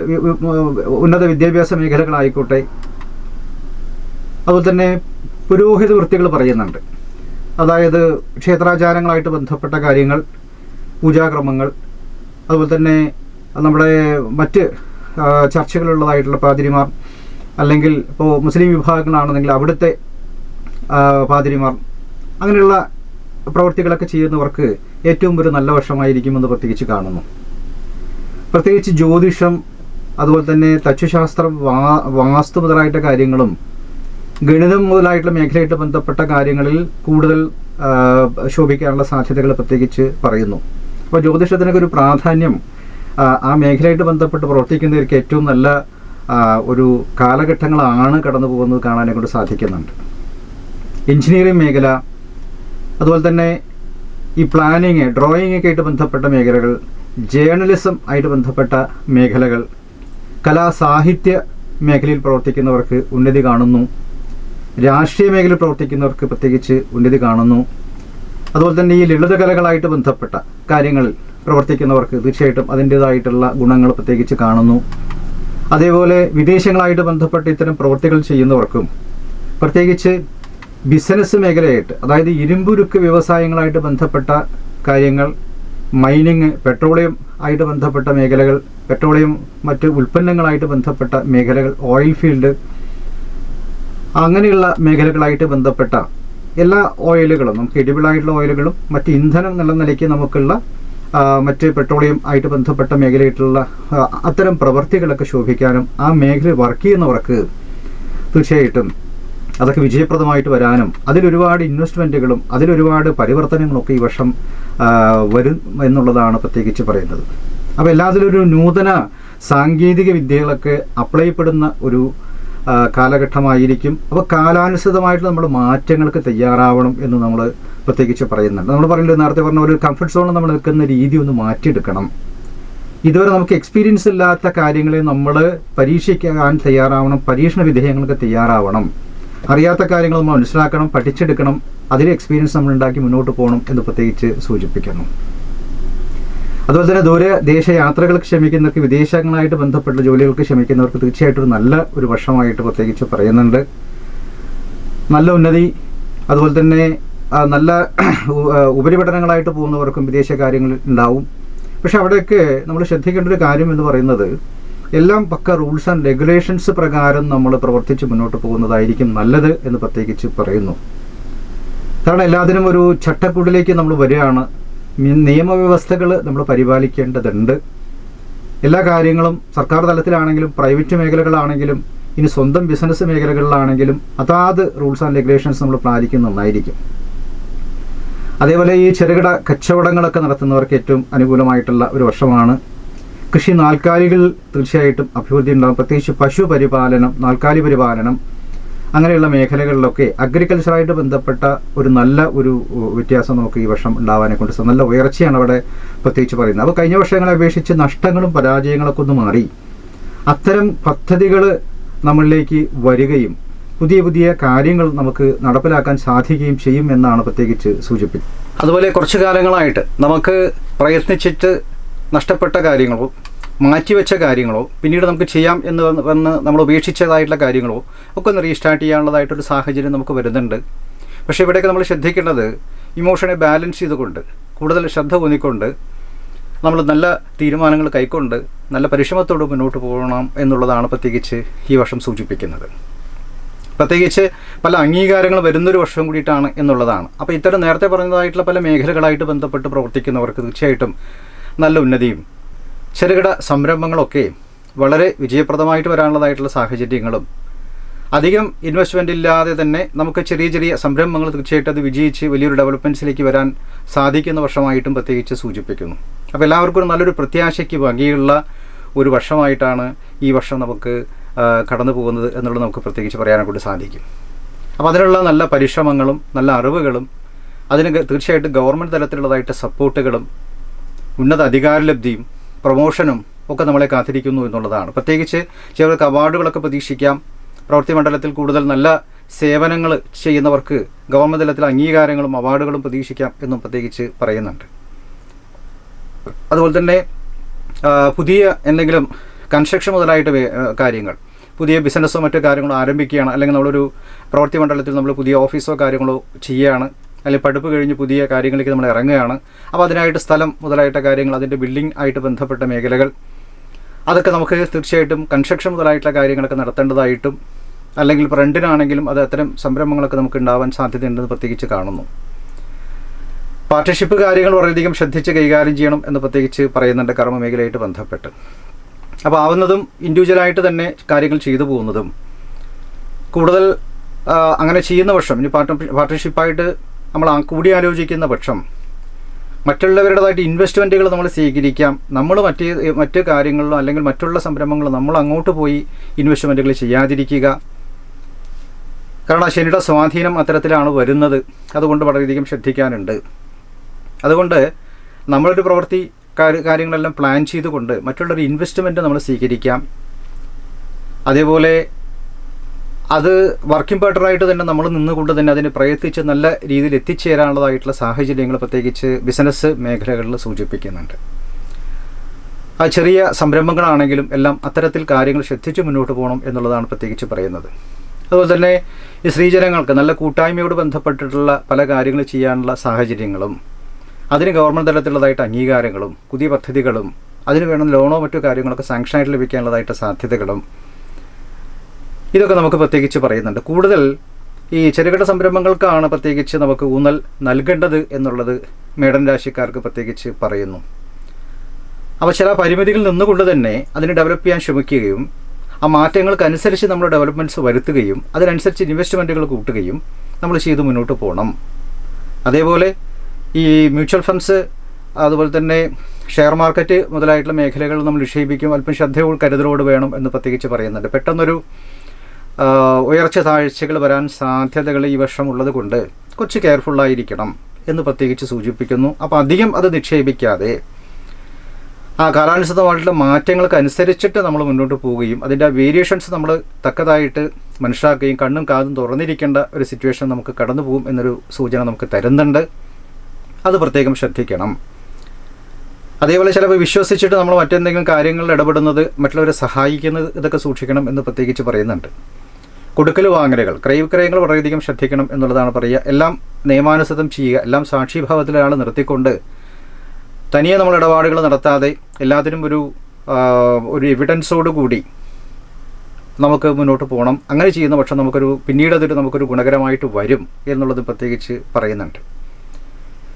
ഉന്നത വിദ്യാഭ്യാസ മേഖലകളായിക്കോട്ടെ അതുപോലെ തന്നെ പുരോഹിത വൃത്തികൾ പറയുന്നുണ്ട്. അതായത് ക്ഷേത്രാചാരങ്ങളായിട്ട് ബന്ധപ്പെട്ട കാര്യങ്ങൾ പൂജാക്രമങ്ങൾ അതുപോലെ തന്നെ നമ്മുടെ മറ്റ് ചർച്ചകളുള്ളതായിട്ടുള്ള പാതിരിമാർ അല്ലെങ്കിൽ ഇപ്പോൾ മുസ്ലിം വിഭാഗങ്ങളാണെന്നെങ്കിൽ അവിടുത്തെ പാതിരിമാർ അങ്ങനെയുള്ള പ്രവൃത്തികളൊക്കെ ചെയ്യുന്നവർക്ക് ഏറ്റവും ഒരു നല്ല വർഷമായിരിക്കുമെന്ന് പ്രത്യേകിച്ച് കാണുന്നു. പ്രത്യേകിച്ച് ജ്യോതിഷം അതുപോലെ തന്നെ തച്ചുശാസ്ത്രം വാ വാസ്തു മുതലായിട്ട കാര്യങ്ങളും ഗണിതം മുതലായിട്ടുള്ള മേഖലയായിട്ട് ബന്ധപ്പെട്ട കാര്യങ്ങളിൽ കൂടുതൽ ശോഭിക്കാനുള്ള സാധ്യതകൾ പ്രത്യേകിച്ച് പറയുന്നു. അപ്പോൾ ജ്യോതിഷത്തിനൊക്കെ ഒരു പ്രാധാന്യം ആ, മേഖലയായിട്ട് ബന്ധപ്പെട്ട് പ്രവർത്തിക്കുന്നവർക്ക് ഏറ്റവും നല്ല ഒരു കാലഘട്ടങ്ങളാണ് കടന്നു പോകുന്നത് കാണാനെ കൊണ്ട് സാധിക്കുന്നുണ്ട്. എഞ്ചിനീയറിംഗ് മേഖല അതുപോലെ തന്നെ ഈ പ്ലാനിങ് ഡ്രോയിങ് ഒക്കെ ആയിട്ട് ബന്ധപ്പെട്ട മേഖലകൾ ജേർണലിസം ആയിട്ട് ബന്ധപ്പെട്ട മേഖലകൾ കലാസാഹിത്യ മേഖലയിൽ പ്രവർത്തിക്കുന്നവർക്ക് ഉന്നതി കാണുന്നു. രാഷ്ട്രീയ മേഖലയിൽ പ്രവർത്തിക്കുന്നവർക്ക് പ്രത്യേകിച്ച് ഉന്നതി കാണുന്നു. അതുപോലെ തന്നെ ഈ ലളിതകലകളായിട്ട് ബന്ധപ്പെട്ട കാര്യങ്ങളിൽ പ്രവർത്തിക്കുന്നവർക്ക് തീർച്ചയായിട്ടും അതിന്റേതായിട്ടുള്ള ഗുണങ്ങൾ പ്രത്യേകിച്ച് കാണുന്നു. അതേപോലെ വിദേശങ്ങളായിട്ട് ബന്ധപ്പെട്ട് ഇത്തരം പ്രവൃത്തികൾ ചെയ്യുന്നവർക്കും പ്രത്യേകിച്ച് ബിസിനസ് മേഖലയായിട്ട് അതായത് ഇരുമ്പുരുക്ക് വ്യവസായങ്ങളായിട്ട് ബന്ധപ്പെട്ട കാര്യങ്ങൾ മൈനിങ് പെട്രോളിയം ആയിട്ട് ബന്ധപ്പെട്ട മേഖലകൾ പെട്രോളിയം മറ്റ് ഉൽപ്പന്നങ്ങളായിട്ട് ബന്ധപ്പെട്ട മേഖലകൾ ഓയിൽ ഫീൽഡ് അങ്ങനെയുള്ള മേഖലകളായിട്ട് ബന്ധപ്പെട്ട എല്ലാ ഓയിലുകളും നമുക്ക് എഡിബിളായിട്ടുള്ള ഓയിലുകളും മറ്റ് ഇന്ധനം എന്നുള്ള നിലയ്ക്ക് നമുക്കുള്ള മറ്റ് പെട്രോളിയം ആയിട്ട് ബന്ധപ്പെട്ട മേഖലയായിട്ടുള്ള അത്തരം പ്രവൃത്തികളൊക്കെ ശോഭിക്കാനും ആ മേഖലയിൽ വർക്ക് ചെയ്യുന്നവർക്ക് തീർച്ചയായിട്ടും അതൊക്കെ വിജയപ്രദമായിട്ട് വരാനും അതിലൊരുപാട് ഇൻവെസ്റ്റ്മെന്റുകളും അതിലൊരുപാട് പരിവർത്തനങ്ങളൊക്കെ ഈ വർഷം വരും എന്നുള്ളതാണ് പ്രത്യേകിച്ച് പറയുന്നത്. അപ്പോൾ എല്ലാത്തിലും ഒരു നൂതന സാങ്കേതിക വിദ്യകളൊക്കെ അപ്ലൈ പെടുന്ന ഒരു കാലഘട്ടമായിരിക്കും. അപ്പോൾ കാലാനുസൃതമായിട്ട് നമ്മൾ മാറ്റങ്ങൾക്ക് തയ്യാറാവണം എന്ന് നമ്മൾ പ്രത്യേകിച്ച് പറയുന്നുണ്ട്. നമ്മൾ പറയുന്നത് നേരത്തെ പറഞ്ഞ ഒരു കംഫർട്ട് സോണിൽ നമ്മൾ നിൽക്കുന്ന രീതി ഒന്ന് മാറ്റിയെടുക്കണം. ഇതുവരെ നമുക്ക് എക്സ്പീരിയൻസ് ഇല്ലാത്ത കാര്യങ്ങളെ നമ്മൾ പരീക്ഷിക്കാൻ തയ്യാറാവണം പരീക്ഷണ വിധേയങ്ങൾക്ക് തയ്യാറാവണം. അറിയാത്ത കാര്യങ്ങൾ നമ്മൾ മനസ്സിലാക്കണം പഠിച്ചെടുക്കണം അതിൽ എക്സ്പീരിയൻസ് നമ്മൾ ഉണ്ടാക്കി മുന്നോട്ട് പോകണം എന്ന് പ്രത്യേകിച്ച് സൂചിപ്പിക്കുന്നു. അതുപോലെ തന്നെ ദൂര ദേശ യാത്രകൾക്ക് ക്ഷമിക്കുന്നവർക്ക് വിദേശങ്ങളായിട്ട് ബന്ധപ്പെട്ട ജോലികൾക്ക് ക്ഷമിക്കുന്നവർക്ക് തീർച്ചയായിട്ടും ഒരു നല്ല ഒരു വർഷമായിട്ട് പ്രത്യേകിച്ച് പറയുന്നുണ്ട്. നല്ല ഉന്നതി അതുപോലെ തന്നെ നല്ല ഉപരിപഠനങ്ങളായിട്ട് പോകുന്നവർക്കും വിദേശ കാര്യങ്ങൾ ഉണ്ടാവും. പക്ഷെ അവിടെയൊക്കെ നമ്മൾ ശ്രദ്ധിക്കേണ്ട ഒരു കാര്യം എന്ന് പറയുന്നത് എല്ലാം പക്ക റൂൾസ് ആൻഡ് റെഗുലേഷൻസ് പ്രകാരം നമ്മൾ പ്രവർത്തിച്ച് മുന്നോട്ട് പോകുന്നതായിരിക്കും നല്ലത് എന്ന് പ്രത്യേകിച്ച് പറയുന്നു. കാരണം എല്ലാത്തിനും ഒരു ചട്ടക്കൂടിലേക്ക് നമ്മൾ വരികയാണ്. നിയമവ്യവസ്ഥകൾ നമ്മൾ പരിപാലിക്കേണ്ടതുണ്ട്. എല്ലാ കാര്യങ്ങളും സർക്കാർ തലത്തിലാണെങ്കിലും പ്രൈവറ്റ് മേഖലകളാണെങ്കിലും ഇനി സ്വന്തം ബിസിനസ് മേഖലകളിലാണെങ്കിലും അതാത് റൂൾസ് ആൻഡ് റെഗുലേഷൻസ് നമ്മൾ പാലിക്കുന്ന നന്നായിരിക്കും. അതേപോലെ ഈ ചെറുകിട കച്ചവടങ്ങളൊക്കെ നടത്തുന്നവർക്ക് ഏറ്റവും അനുകൂലമായിട്ടുള്ള ഒരു വർഷമാണ്. കൃഷി നാൽക്കാലികൾ തീർച്ചയായിട്ടും അഭിവൃദ്ധി ഉണ്ടാകും. പ്രത്യേകിച്ച് പശു പരിപാലനം നാൽക്കാലി പരിപാലനം അങ്ങനെയുള്ള മേഖലകളിലൊക്കെ അഗ്രികൾച്ചറായിട്ട് ബന്ധപ്പെട്ട ഒരു നല്ല ഒരു വ്യത്യാസം നമുക്ക് ഈ വർഷം ഉണ്ടാവാനെ കൊണ്ട് നല്ല ഉയർച്ചയാണ് അവിടെ പ്രത്യേകിച്ച് പറയുന്നത്. അപ്പോൾ കഴിഞ്ഞ വർഷങ്ങളെ അപേക്ഷിച്ച് നഷ്ടങ്ങളും പരാജയങ്ങളൊക്കെ ഒന്ന് മാറി. അത്തരം പദ്ധതികൾ നമ്മളിലേക്ക് വരികയും പുതിയ പുതിയ കാര്യങ്ങൾ നമുക്ക് നടപ്പിലാക്കാൻ സാധിക്കുകയും ചെയ്യും എന്നാണ് പ്രത്യേകിച്ച് സൂചിപ്പിക്കുന്നത് അതുപോലെ കുറച്ചു കാലങ്ങളായിട്ട് നമുക്ക് പ്രയത്നിച്ചിട്ട് നഷ്ടപ്പെട്ട കാര്യങ്ങളോ മാറ്റിവെച്ച കാര്യങ്ങളോ പിന്നീട് നമുക്ക് ചെയ്യാം എന്ന് വന്ന് നമ്മൾ ഉപേക്ഷിച്ചതായിട്ടുള്ള കാര്യങ്ങളോ ഒക്കെ ഒന്ന് റീസ്റ്റാർട്ട് ചെയ്യാനുള്ളതായിട്ടൊരു സാഹചര്യം നമുക്ക് വരുന്നുണ്ട്. പക്ഷേ ഇവിടെയൊക്കെ നമ്മൾ ശ്രദ്ധിക്കേണ്ടത് ഇമോഷനെ ബാലൻസ് ചെയ്തുകൊണ്ട് കൂടുതൽ ശ്രദ്ധ ഊന്നിക്കൊണ്ട് നമ്മൾ നല്ല തീരുമാനങ്ങൾ കൈക്കൊണ്ട് നല്ല പരിശ്രമത്തോട് മുന്നോട്ട് പോകണം എന്നുള്ളതാണ് പ്രത്യേകിച്ച് ഈ വർഷം സൂചിപ്പിക്കുന്നത്. പ്രത്യേകിച്ച് പല അംഗീകാരങ്ങൾ വരുന്നൊരു വർഷം കൂടിയിട്ടാണ് എന്നുള്ളതാണ്. അപ്പോൾ ഇത്തരം നേരത്തെ പറഞ്ഞതായിട്ടുള്ള പല മേഖലകളായിട്ട് ബന്ധപ്പെട്ട് പ്രവർത്തിക്കുന്നവർക്ക് തീർച്ചയായിട്ടും നല്ല ഉന്നതിയും ചെറുകിട സംരംഭങ്ങളൊക്കെ വളരെ വിജയപ്രദമായിട്ട് വരാനുള്ളതായിട്ടുള്ള സാഹചര്യങ്ങളും അധികം ഇൻവെസ്റ്റ്മെന്റ് ഇല്ലാതെ തന്നെ നമുക്ക് ചെറിയ ചെറിയ സംരംഭങ്ങൾ തീർച്ചയായിട്ടും അത് വിജയിച്ച് വലിയൊരു ഡെവലപ്മെന്റ്സിലേക്ക് വരാൻ സാധിക്കുന്ന വർഷമായിട്ടും പ്രത്യേകിച്ച് സൂചിപ്പിക്കുന്നു. അപ്പോൾ എല്ലാവർക്കും നല്ലൊരു പ്രത്യാശയ്ക്ക് വകയുള്ള ഒരു വർഷമായിട്ടാണ് ഈ വർഷം നമുക്ക് കടന്നു പോകുന്നത് എന്നുള്ളത് നമുക്ക് പ്രത്യേകിച്ച് പറയാനെ കൊണ്ട് സാധിക്കും. അപ്പോൾ അതിനുള്ള നല്ല പരിശ്രമങ്ങളും നല്ല അറിവുകളും അതിന് തീർച്ചയായിട്ടും ഗവൺമെന്റ് തലത്തിലുള്ളതായിട്ട് സപ്പോർട്ടുകളും ഉന്നത അധികാരലബ്ധിയും പ്രൊമോഷനും ഒക്കെ നമ്മളെ കാത്തിരിക്കുന്നു എന്നുള്ളതാണ്. പ്രത്യേകിച്ച് ചിലർക്ക് അവാർഡുകളൊക്കെ പ്രതീക്ഷിക്കാം. പ്രവൃത്തി മണ്ഡലത്തിൽ കൂടുതൽ നല്ല സേവനങ്ങൾ ചെയ്യുന്നവർക്ക് ഗവൺമെന്റ് തലത്തിൽ അംഗീകാരങ്ങളും അവാർഡുകളും പ്രതീക്ഷിക്കാം എന്നും പ്രത്യേകിച്ച് പറയുന്നുണ്ട്. അതുപോലെ തന്നെ പുതിയ എന്തെങ്കിലും കൺസ്ട്രക്ഷൻ മുതലായിട്ട് കാര്യങ്ങൾ. പുതിയ ബിസിനസ്സോ മറ്റു കാര്യങ്ങളോ ആരംഭിക്കുകയാണ്. അല്ലെങ്കിൽ നമ്മളൊരു പ്രവൃത്തി മണ്ഡലത്തിൽ നമ്മൾ പുതിയ ഓഫീസോ കാര്യങ്ങളോ ചെയ്യുകയാണ്. അല്ലെങ്കിൽ പഠിപ്പ് കഴിഞ്ഞ് പുതിയ കാര്യങ്ങളിലേക്ക് നമ്മൾ ഇറങ്ങുകയാണ്. അപ്പോൾ അതിനായിട്ട് സ്ഥലം മുതലായിട്ട കാര്യങ്ങൾ അതിന്റെ ബിൽഡിംഗ് ആയിട്ട് ബന്ധപ്പെട്ട മേഖലകൾ അതൊക്കെ നമുക്ക് തീർച്ചയായിട്ടും കൺസ്ട്രക്ഷൻ മുതലായിട്ടുള്ള കാര്യങ്ങളൊക്കെ നടത്തേണ്ടതായിട്ടും അല്ലെങ്കിൽ റെന്റിനാണെങ്കിലും അത് അത്തരം സംരംഭങ്ങളൊക്കെ നമുക്ക് ഉണ്ടാവാൻ സാധ്യതയുണ്ടെന്ന് പ്രത്യേകിച്ച് കാണുന്നു. പാർട്ട്ണർഷിപ്പ് കാര്യങ്ങൾ വളരെയധികം ശ്രദ്ധിച്ച് കൈകാര്യം ചെയ്യണം എന്ന് പ്രത്യേകിച്ച് പറയുന്നുണ്ട് കർമ്മ മേഖലയായിട്ട് ബന്ധപ്പെട്ട്. അപ്പോൾ ആവുന്നതും ഇൻഡിവിജ്വലായിട്ട് തന്നെ കാര്യങ്ങൾ ചെയ്തു പോകുന്നതും. കൂടുതൽ അങ്ങനെ ചെയ്യുന്ന പക്ഷം ഇനി പാർട്ട് പാർട്ട്ണർഷിപ്പായിട്ട് നമ്മൾ കൂടി ആലോചിക്കുന്ന പക്ഷം മറ്റുള്ളവരുടേതായിട്ട് ഇൻവെസ്റ്റ്മെന്റുകൾ നമ്മൾ സ്വീകരിക്കാം. നമ്മൾ മറ്റ് മറ്റ് കാര്യങ്ങളിലോ അല്ലെങ്കിൽ മറ്റുള്ള സംരംഭങ്ങളും നമ്മൾ അങ്ങോട്ട് പോയി ഇൻവെസ്റ്റ്മെന്റുകൾ ചെയ്യാതിരിക്കുക. കാരണം ആ ശനിയുടെ സ്വാധീനം അത്തരത്തിലാണ് വരുന്നത്. അതുകൊണ്ട് വളരെയധികം ശ്രദ്ധിക്കാനുണ്ട്. അതുകൊണ്ട് നമ്മളൊരു പ്രവൃത്തി കാര്യങ്ങളെല്ലാം പ്ലാൻ ചെയ്തുകൊണ്ട് മറ്റുള്ളൊരു ഇൻവെസ്റ്റ്മെന്റ് നമ്മൾ സ്വീകരിക്കാം. അതേപോലെ അത് വർക്കിംഗ് പാർട്ണറായിട്ട് തന്നെ നമ്മൾ നിന്നുകൊണ്ട് തന്നെ അതിന് പ്രയത്നിച്ച് നല്ല രീതിയിൽ എത്തിച്ചേരാനുള്ളതായിട്ടുള്ള സാഹചര്യങ്ങൾ പ്രത്യേകിച്ച് ബിസിനസ് മേഖലകളിൽ സൂചിപ്പിക്കുന്നുണ്ട്. ആ ചെറിയ സംരംഭങ്ങളാണെങ്കിലും എല്ലാം അത്തരത്തിൽ കാര്യങ്ങൾ ശ്രദ്ധിച്ച് മുന്നോട്ട് പോകണം എന്നുള്ളതാണ് പ്രത്യേകിച്ച് പറയുന്നത്. അതുപോലെ തന്നെ ഈ സ്ത്രീജനങ്ങൾക്ക് നല്ല കൂട്ടായ്മയോട് ബന്ധപ്പെട്ടിട്ടുള്ള പല കാര്യങ്ങൾ ചെയ്യാനുള്ള സാഹചര്യങ്ങളും അതിന് ഗവൺമെന്റ് തലത്തിലുള്ളതായിട്ട് അംഗീകാരങ്ങളും പുതിയ പദ്ധതികളും അതിന് വേണം ലോണോ മറ്റു കാര്യങ്ങളൊക്കെ സാങ്ഷനായിട്ട് ലഭിക്കാനുള്ളതായിട്ട് സാധ്യതകളും ഇതൊക്കെ നമുക്ക് പ്രത്യേകിച്ച് പറയുന്നുണ്ട്. കൂടുതൽ ഈ ചെറുകിട സംരംഭങ്ങൾക്കാണ് പ്രത്യേകിച്ച് നമുക്ക് ഊന്നൽ നൽകേണ്ടത് എന്നുള്ളത് മേടൻ രാശിക്കാർക്ക് പ്രത്യേകിച്ച് പറയുന്നു. അപ്പോൾ ചില പരിമിതികളിൽ നിന്നുകൊണ്ട് തന്നെ അതിനെ ഡെവലപ്പ് ചെയ്യാൻ ശ്രമിക്കുകയും ആ മാറ്റങ്ങൾക്കനുസരിച്ച് നമ്മൾ ഡെവലപ്മെന്റ്സ് വരുത്തുകയും അതിനനുസരിച്ച് ഇൻവെസ്റ്റ്മെന്റുകൾ കൂട്ടുകയും നമ്മൾ ചെയ്ത് മുന്നോട്ട് പോകണം. അതേപോലെ ഈ മ്യൂച്വൽ ഫണ്ട്സ് അതുപോലെ തന്നെ ഷെയർ മാർക്കറ്റ് മുതലായിട്ടുള്ള മേഖലകൾ നമ്മൾ നിക്ഷേപിക്കും അല്പം ശ്രദ്ധയോട് കരുതലോട് വേണം എന്ന് പ്രത്യേകിച്ച് പറയുന്നുണ്ട്. പെട്ടെന്നൊരു ഉയർച്ച താഴ്ചകൾ വരാൻ സാധ്യതകൾ ഈ വർഷം ഉള്ളത് കൊണ്ട് കുറച്ച് കെയർഫുള്ളായിരിക്കണം എന്ന് പ്രത്യേകിച്ച് സൂചിപ്പിക്കുന്നു. അപ്പോൾ അധികം അത് നിക്ഷേപിക്കാതെ ആ കാലാനുസൃതമായിട്ടുള്ള മാറ്റങ്ങൾക്ക് അനുസരിച്ചിട്ട് നമ്മൾ മുന്നോട്ട് പോവുകയും അതിന്റെ വേരിയേഷൻസ് നമ്മൾ തക്കതായിട്ട് മനസ്സിലാക്കുകയും കണ്ണും കാതും തുറന്നിരിക്കേണ്ട ഒരു സിറ്റുവേഷൻ നമുക്ക് കടന്നു പോകും എന്നൊരു സൂചന നമുക്ക് തരുന്നുണ്ട്. അത് പ്രത്യേകം ശ്രദ്ധിക്കണം. അതേപോലെ ചിലപ്പോൾ വിശ്വസിച്ചിട്ട് നമ്മൾ മറ്റെന്തെങ്കിലും കാര്യങ്ങളിൽ ഇടപെടുന്നത് മറ്റുള്ളവരെ സഹായിക്കുന്നത് ഇതൊക്കെ സൂക്ഷിക്കണം എന്ന് പ്രത്യേകിച്ച് പറയുന്നുണ്ട്. കൊടുക്കൽ വാങ്ങലുകൾ ക്രയവിക്രയങ്ങൾ വളരെയധികം ശ്രദ്ധിക്കണം എന്നുള്ളതാണ് പറയുക. എല്ലാം നിയമാനുസൃതം ചെയ്യുക എല്ലാം സാക്ഷിഭാവത്തിലൊരാൾ നിർത്തിക്കൊണ്ട് തനിയെ നമ്മൾ ഇടപാടുകൾ നടത്താതെ എല്ലാത്തിനും ഒരു ഒരു എവിഡൻസോട് കൂടി നമുക്ക് മുന്നോട്ട് പോകണം. അങ്ങനെ ചെയ്യുന്ന പക്ഷം നമുക്കൊരു പിന്നീട് അതൊരു നമുക്കൊരു ഗുണകരമായിട്ട് വരും എന്നുള്ളത് പ്രത്യേകിച്ച് പറയുന്നുണ്ട്.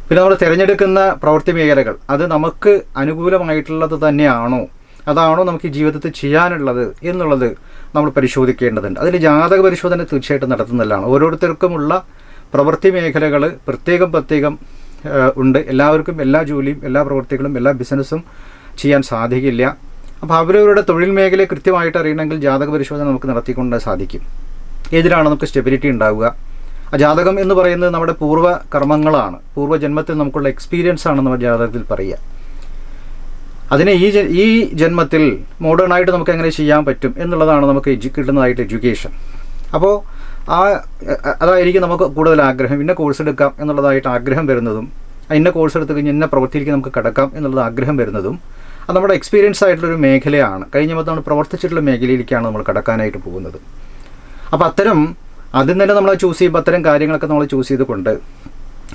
പിന്നെ നമ്മൾ തിരഞ്ഞെടുക്കുന്ന പ്രവൃത്തി മേഖലകൾ അത് നമുക്ക് അനുകൂലമായിട്ടുള്ളത് തന്നെയാണോ? അതാണോ നമുക്ക് ജീവിതത്തിൽ ചെയ്യാനുള്ളത് എന്നുള്ളത് നമ്മൾ പരിശോധിക്കേണ്ടതുണ്ട്. അതിൽ ജാതക പരിശോധന തീർച്ചയായിട്ടും നടത്തുന്നതാണ് ഓരോരുത്തർക്കുമുള്ള പ്രവൃത്തി മേഖലകൾ പ്രത്യേകം പ്രത്യേകം ഉണ്ട്. എല്ലാവർക്കും എല്ലാ ജോലിയും എല്ലാ പ്രവൃത്തികളും എല്ലാ ബിസിനസ്സും ചെയ്യാൻ സാധിക്കില്ല. അപ്പോൾ അവരവരുടെ തൊഴിൽ മേഖലയെ കൃത്യമായിട്ട് അറിയണമെങ്കിൽ ജാതക പരിശോധന നമുക്ക് നടത്തിക്കൊണ്ട് സാധിക്കും. ഏതിലാണ് നമുക്ക് സ്റ്റെബിലിറ്റി ഉണ്ടാവുക? ജാതകം എന്ന് പറയുന്നത് നമ്മുടെ പൂർവ കർമ്മങ്ങളാണ്. പൂർവജന്മത്തിൽ നമുക്കുള്ള എക്സ്പീരിയൻസ് ആണ് നമ്മുടെ ജാതകത്തിൽ പറയുക. അതിനെ ഈ ഈ ജന്മത്തിൽ മോഡേൺ ആയിട്ട് നമുക്ക് എങ്ങനെ ചെയ്യാൻ പറ്റും എന്നുള്ളതാണ് നമുക്ക് കിട്ടുന്നതായിട്ട് എഡ്യൂക്കേഷൻ അപ്പോൾ ആ അതായിരിക്കും നമുക്ക് കൂടുതൽ ആഗ്രഹം. ഇന്ന കോഴ്സ് എടുക്കാം എന്നുള്ളതായിട്ട് ആഗ്രഹം വരുന്നതും ഇന്ന കോഴ്സ് എടുത്ത് കഴിഞ്ഞ് ഇന്ന പ്രവൃത്തിയിലേക്ക് നമുക്ക് കിടക്കാം എന്നുള്ളത് ആഗ്രഹം വരുന്നതും അത് നമ്മുടെ എക്സ്പീരിയൻസ് ആയിട്ടുള്ളൊരു മേഖലയാണ്. കഴിഞ്ഞ മൊത്തം നമ്മൾ പ്രവർത്തിച്ചിട്ടുള്ള മേഖലയിലേക്കാണ് നമ്മൾ കടക്കാനായിട്ട് പോകുന്നത്. അപ്പോൾ അത്തരം ആദ്യം തന്നെ നമ്മൾ ചൂസ് ചെയ്യുമ്പോൾ അത്തരം കാര്യങ്ങളൊക്കെ നമ്മൾ ചൂസ് ചെയ്തുകൊണ്ട്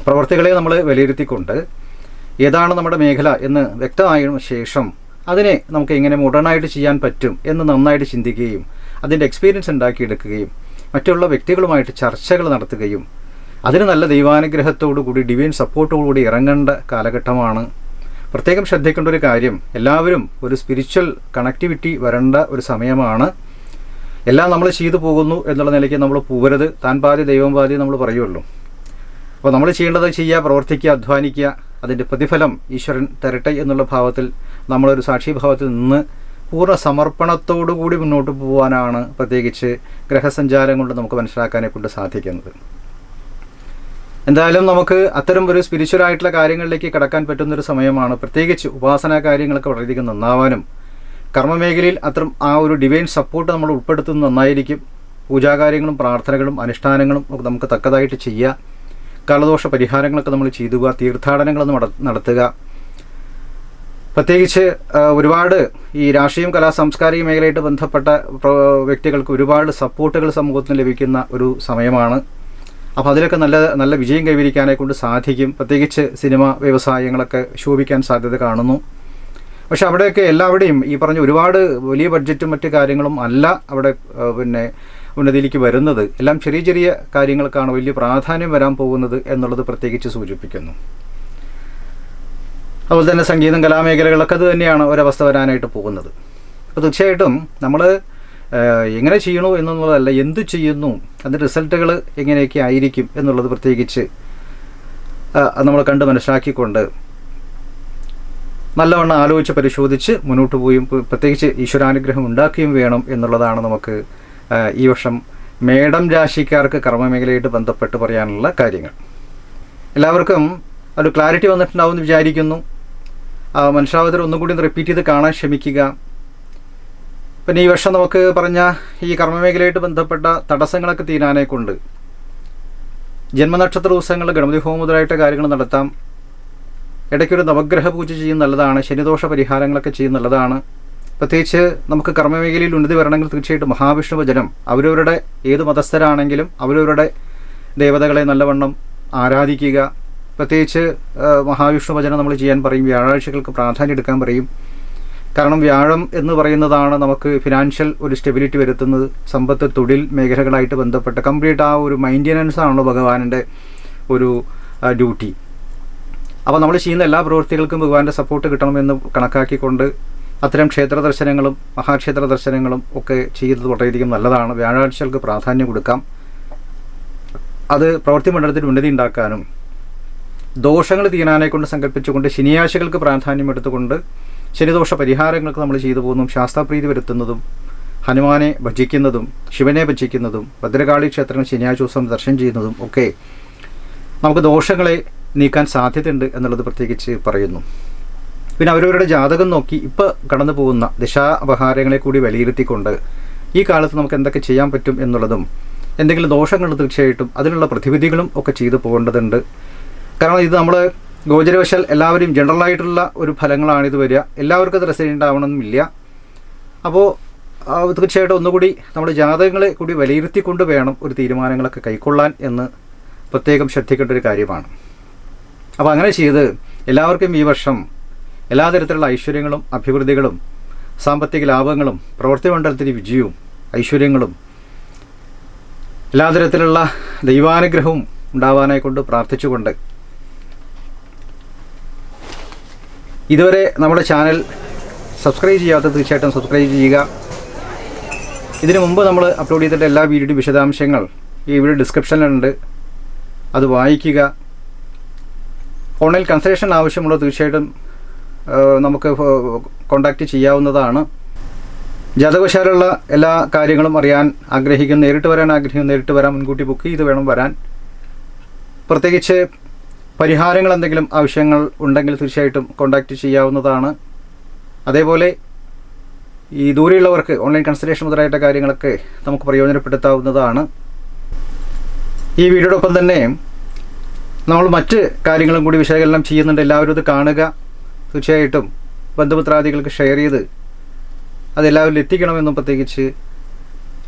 പ്രവർത്തികളെ നമ്മൾ വിലയിരുത്തിക്കൊണ്ട് ഏതാണ് നമ്മുടെ മേഖല എന്ന് വ്യക്തമായ ശേഷം അതിനെ നമുക്ക് എങ്ങനെ മുടനായിട്ട് ചെയ്യാൻ പറ്റും എന്ന് നന്നായിട്ട് ചിന്തിക്കുകയും അതിന്റെ എക്സ്പീരിയൻസ് ഉണ്ടാക്കിയെടുക്കുകയും മറ്റുള്ള വ്യക്തികളുമായിട്ട് ചർച്ചകൾ നടത്തുകയും അതിന് നല്ല ദൈവാനുഗ്രഹത്തോടു കൂടി ഡിവൈൻ സപ്പോർട്ടോടുകൂടി ഇറങ്ങേണ്ട കാലഘട്ടമാണ്. പ്രത്യേകം ശ്രദ്ധിക്കേണ്ട ഒരു കാര്യം എല്ലാവരും ഒരു സ്പിരിച്വൽ കണക്ടിവിറ്റി വരേണ്ട ഒരു സമയമാണ്. എല്ലാം നമ്മൾ ചെയ്തു പോകുന്നു എന്നുള്ള നിലയ്ക്ക് നമ്മൾ പോകരുത് താൻ പാതി ദൈവം പാതി നമ്മൾ പറയുള്ളൂ. അപ്പോൾ നമ്മൾ ചെയ്യേണ്ടത് ചെയ്യുക പ്രവർത്തിക്കുക അധ്വാനിക്കുക അതിന്റെ പ്രതിഫലം ഈശ്വരൻ തരട്ടെ എന്നുള്ള ഭാവത്തിൽ നമ്മളൊരു സാക്ഷിഭാവത്തിൽ നിന്ന് പൂർണ സമർപ്പണത്തോടു കൂടി മുന്നോട്ട് പോകാനാണ് പ്രത്യേകിച്ച് ഗ്രഹസഞ്ചാരം കൊണ്ട് നമുക്ക് മനസ്സിലാക്കാനെ കൊണ്ട് സാധിക്കുന്നത്. എന്തായാലും നമുക്ക് അത്തരം ഒരു സ്പിരിച്വൽ ആയിട്ടുള്ള കാര്യങ്ങളിലേക്ക് കടക്കാൻ പറ്റുന്നൊരു സമയമാണ്. പ്രത്യേകിച്ച് ഉപാസനാ കാര്യങ്ങളൊക്കെ വളരെയധികം നന്നാവാനും കർമ്മമേഖലയിൽ അത്ര ആ ഒരു ഡിവൈൻ സപ്പോർട്ട് നമ്മൾ ഉൾപ്പെടുത്തുന്നത് നന്നായിരിക്കും. പൂജാകാര്യങ്ങളും പ്രാർത്ഥനകളും അനുഷ്ഠാനങ്ങളും ഒക്കെ നമുക്ക് തക്കതായിട്ട് ചെയ്യുക. കാലദോഷ പരിഹാരങ്ങളൊക്കെ നമ്മൾ ചെയ്തുക. തീർത്ഥാടനങ്ങൾ നട- നടത്തുക. പ്രത്യേകിച്ച് ഒരുപാട് ഈ രാഷ്ട്രീയം കലാ സാംസ്കാരിക മേഖലയായിട്ട് ബന്ധപ്പെട്ട വ്യക്തികൾക്ക് ഒരുപാട് സപ്പോർട്ടുകൾ സമൂഹത്തിന് ലഭിക്കുന്ന ഒരു സമയമാണ്. അപ്പോൾ അതിലൊക്കെ നല്ല നല്ല വിജയം കൈവരിക്കാനെ കൊണ്ട് സാധിക്കും. പ്രത്യേകിച്ച് സിനിമ വ്യവസായങ്ങളൊക്കെ ശോഭിക്കാൻ സാധ്യത കാണുന്നു. പക്ഷെ അവിടെയൊക്കെ എല്ലാവിടെയും ഈ പറഞ്ഞ ഒരുപാട് വലിയ ബഡ്ജറ്റും മറ്റു കാര്യങ്ങളും അല്ല അവിടെ പിന്നെ ഉന്നതിയിലേക്ക് വരുന്നത്. എല്ലാം ചെറിയ ചെറിയ കാര്യങ്ങൾക്കാണ് വലിയ പ്രാധാന്യം വരാൻ പോകുന്നത് എന്നുള്ളത് പ്രത്യേകിച്ച് സൂചിപ്പിക്കുന്നു. അതുപോലെ തന്നെ സംഗീതം കലാമേഖലകളൊക്കെ അത് തന്നെയാണ് ഒരവസ്ഥ വരാനായിട്ട് പോകുന്നത്. അപ്പോൾ തീർച്ചയായിട്ടും നമ്മൾ എങ്ങനെ ചെയ്യണോ എന്നുള്ളതല്ല എന്ത് ചെയ്യുന്നു അതിന്റെ റിസൾട്ടുകൾ എങ്ങനെയൊക്കെ ആയിരിക്കും എന്നുള്ളത് പ്രത്യേകിച്ച് നമ്മൾ കണ്ട് മനസ്സിലാക്കിക്കൊണ്ട് നല്ലവണ്ണം ആലോചിച്ച് പരിശോധിച്ച് മുന്നോട്ട് പോയും പ്ര- പ്രത്യേകിച്ച് ഈശ്വരാനുഗ്രഹം ഉണ്ടാക്കുകയും വേണം എന്നുള്ളതാണ് നമുക്ക് ഈ വർഷം മേടം രാശിക്കാർക്ക് കർമ്മമേഖലയായിട്ട് ബന്ധപ്പെട്ട് പറയാനുള്ള കാര്യങ്ങൾ. എല്ലാവർക്കും ഒരു ക്ലാരിറ്റി വന്നിട്ടുണ്ടാവും എന്ന് വിചാരിക്കുന്നു. മനസ്സിലാവാത്തവർ ഒന്നും കൂടി റിപ്പീറ്റ് ചെയ്ത് കാണാൻ ശ്രമിക്കുക. പിന്നെ ഈ വർഷം നമുക്ക് പറഞ്ഞ ഈ കർമ്മമേഖലയായിട്ട് ബന്ധപ്പെട്ട തടസ്സങ്ങളൊക്കെ തീരാനെ കൊണ്ട് ജന്മനക്ഷത്ര ദിവസങ്ങൾ ഗണപതി ഹോമം മുതലായിട്ട് കാര്യങ്ങൾ നടത്താം. ഇടയ്ക്കൊരു നവഗ്രഹ പൂജ ചെയ്യുന്ന നല്ലതാണ് ശനിദോഷ പരിഹാരങ്ങളൊക്കെ ചെയ്യുന്ന നല്ലതാണ്. പ്രത്യേകിച്ച് നമുക്ക് കർമ്മമേഖലയിൽ ഉന്നതി വരണമെങ്കിൽ തീർച്ചയായിട്ടും മഹാവിഷ്ണു ഭജനം അവരവരുടെ ഏത് മതസ്ഥരാണെങ്കിലും അവരവരുടെ ദേവതകളെ നല്ലവണ്ണം ആരാധിക്കുക. പ്രത്യേകിച്ച് മഹാവിഷ്ണു ഭജനം നമ്മൾ ചെയ്യാൻ പറയും വ്യാഴാഴ്ചകൾക്ക് പ്രാധാന്യം എടുക്കാൻ പറയും. കാരണം വ്യാഴം എന്ന് പറയുന്നതാണ് നമുക്ക് ഫിനാൻഷ്യൽ ഒരു സ്റ്റെബിലിറ്റി വരുത്തുന്നത് സമ്പത്ത് തൊഴിൽ മേഖലകളായിട്ട് ബന്ധപ്പെട്ട്. കംപ്ലീറ്റ് ആ ഒരു മെയിന്റെനൻസ് ആണല്ലോ ഭഗവാന്റെ ഒരു ഡ്യൂട്ടി അപ്പോൾ നമ്മൾ ചെയ്യുന്ന എല്ലാ പ്രവൃത്തികൾക്കും ഭഗവാന്റെ സപ്പോർട്ട് കിട്ടണമെന്ന് കണക്കാക്കിക്കൊണ്ട് അത്തരം ക്ഷേത്ര ദർശനങ്ങളും മഹാക്ഷേത്ര ദർശനങ്ങളും ഒക്കെ ചെയ്യുന്നത് വളരെയധികം നല്ലതാണ്. വ്യാഴാഴ്ചകൾക്ക് പ്രാധാന്യം കൊടുക്കാം. അത് പ്രവൃത്തി മണ്ഡലത്തിൽ ഉന്നതി ഉണ്ടാക്കാനും ദോഷങ്ങൾ തീരാനെ കൊണ്ട് സങ്കല്പിച്ചുകൊണ്ട് ശനിയാഴ്ചകൾക്ക് പ്രാധാന്യം എടുത്തുകൊണ്ട് ശനിദോഷ പരിഹാരങ്ങൾക്ക് നമ്മൾ ചെയ്തു പോകുന്നതും ശാസ്ത്രപ്രീതി വരുത്തുന്നതും ഹനുമാനെ ഭജിക്കുന്നതും ശിവനെ ഭജിക്കുന്നതും ഭദ്രകാളി ക്ഷേത്രങ്ങൾ ശനിയാഴ്ച ദിവസം ദർശനം ചെയ്യുന്നതും ഒക്കെ നമുക്ക് ദോഷങ്ങളെ നീക്കാൻ സാധ്യതയുണ്ട് എന്നുള്ളത് പ്രത്യേകിച്ച് പറയുന്നു. പിന്നെ അവരവരുടെ ജാതകം നോക്കി ഇപ്പോൾ കടന്നു പോകുന്ന ദിശാപഹാരങ്ങളെ കൂടി വിലയിരുത്തിക്കൊണ്ട് ഈ കാലത്ത് നമുക്ക് എന്തൊക്കെ ചെയ്യാൻ പറ്റും എന്നുള്ളതും എന്തെങ്കിലും ദോഷങ്ങൾ തീർച്ചയായിട്ടും അതിനുള്ള പ്രതിവിധികളും ഒക്കെ ചെയ്തു പോകേണ്ടതുണ്ട്. കാരണം ഇത് നമ്മൾ ഗോചരവശാൽ എല്ലാവരും ജനറലായിട്ടുള്ള ഒരു ഫലങ്ങളാണ് ഇത് വരിക. എല്ലാവർക്കും അത് റെസിഡന്റ് ഉണ്ടാവണമെന്നില്ല അപ്പോൾ തീർച്ചയായിട്ടും ഒന്നുകൂടി നമ്മുടെ ജാതകങ്ങളെ കൂടി വിലയിരുത്തിക്കൊണ്ട് വേണം ഒരു തീരുമാനങ്ങളൊക്കെ കൈക്കൊള്ളാൻ എന്ന് പ്രത്യേകം ശ്രദ്ധിക്കേണ്ട ഒരു കാര്യമാണ്. അപ്പോൾ അങ്ങനെ ചെയ്ത് എല്ലാവർക്കും ഈ വർഷം എല്ലാ തരത്തിലുള്ള ഐശ്വര്യങ്ങളും അഭിവൃദ്ധികളും സാമ്പത്തിക ലാഭങ്ങളും പ്രവൃത്തി മണ്ഡലത്തിന് വിജയവും ഐശ്വര്യങ്ങളും എല്ലാ തരത്തിലുള്ള ദൈവാനുഗ്രഹവും ഉണ്ടാവാനായി കൊണ്ട് പ്രാർത്ഥിച്ചുകൊണ്ട് ഇതുവരെ നമ്മുടെ ചാനൽ സബ്സ്ക്രൈബ് ചെയ്യാത്ത തീർച്ചയായിട്ടും സബ്സ്ക്രൈബ് ചെയ്യുക. ഇതിനു മുമ്പ് നമ്മൾ അപ്ലോഡ് ചെയ്തിട്ട് എല്ലാ വീഡിയോയുടെ വിശദാംശങ്ങൾ ഈ വീഡിയോ ഡിസ്ക്രിപ്ഷനിലുണ്ട്. അത് വായിക്കുക. ഓൺലൈൻ കൺസൾട്ടേഷൻ ആവശ്യമുള്ള തീർച്ചയായിട്ടും നമുക്ക് കോണ്ടാക്ട് ചെയ്യാവുന്നതാണ്. ജാതകശാലുള്ള എല്ലാ കാര്യങ്ങളും അറിയാൻ ആഗ്രഹിക്കുന്ന നേരിട്ട് വരാൻ ആഗ്രഹിക്കുന്ന നേരിട്ട് വരാൻ മുൻകൂട്ടി ബുക്ക് ചെയ്ത് വേണം വരാൻ. പ്രത്യേകിച്ച് പരിഹാരങ്ങൾ എന്തെങ്കിലും ആവശ്യങ്ങൾ ഉണ്ടെങ്കിൽ തീർച്ചയായിട്ടും കോണ്ടാക്റ്റ് ചെയ്യാവുന്നതാണ്. അതേപോലെ ഈ ദൂരെയുള്ളവർക്ക് ഓൺലൈൻ കൺസൾട്ടേഷൻ മുതലായിട്ട കാര്യങ്ങളൊക്കെ നമുക്ക് പ്രയോജനപ്പെടുത്താവുന്നതാണ്. ഈ വീഡിയോടൊപ്പം തന്നെ നമ്മൾ മറ്റ് കാര്യങ്ങളും കൂടി വിശകലനം ചെയ്യുന്നുണ്ട്. എല്ലാവരും ഇത് കാണുക. തീർച്ചയായിട്ടും ബന്ധുമിത്രാദികൾക്ക് ഷെയർ ചെയ്ത് അതെല്ലാവരിലും എത്തിക്കണമെന്നും പ്രത്യേകിച്ച്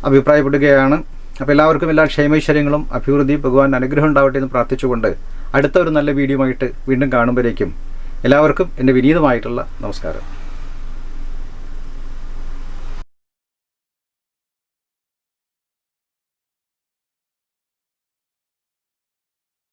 അഭിപ്രായപ്പെടുകയാണ്. അപ്പോൾ എല്ലാവർക്കും എല്ലാ ക്ഷേമൈശ്വര്യങ്ങളും അഭിവൃദ്ധി ഭഗവാൻ അനുഗ്രഹം ഉണ്ടാവട്ടെ എന്ന് പ്രാർത്ഥിച്ചുകൊണ്ട് അടുത്ത ഒരു നല്ല വീഡിയോ ആയിട്ട് വീണ്ടും കാണുമ്പോഴേക്കും എല്ലാവർക്കും എന്റെ വിനീതമായിട്ടുള്ള നമസ്കാരം.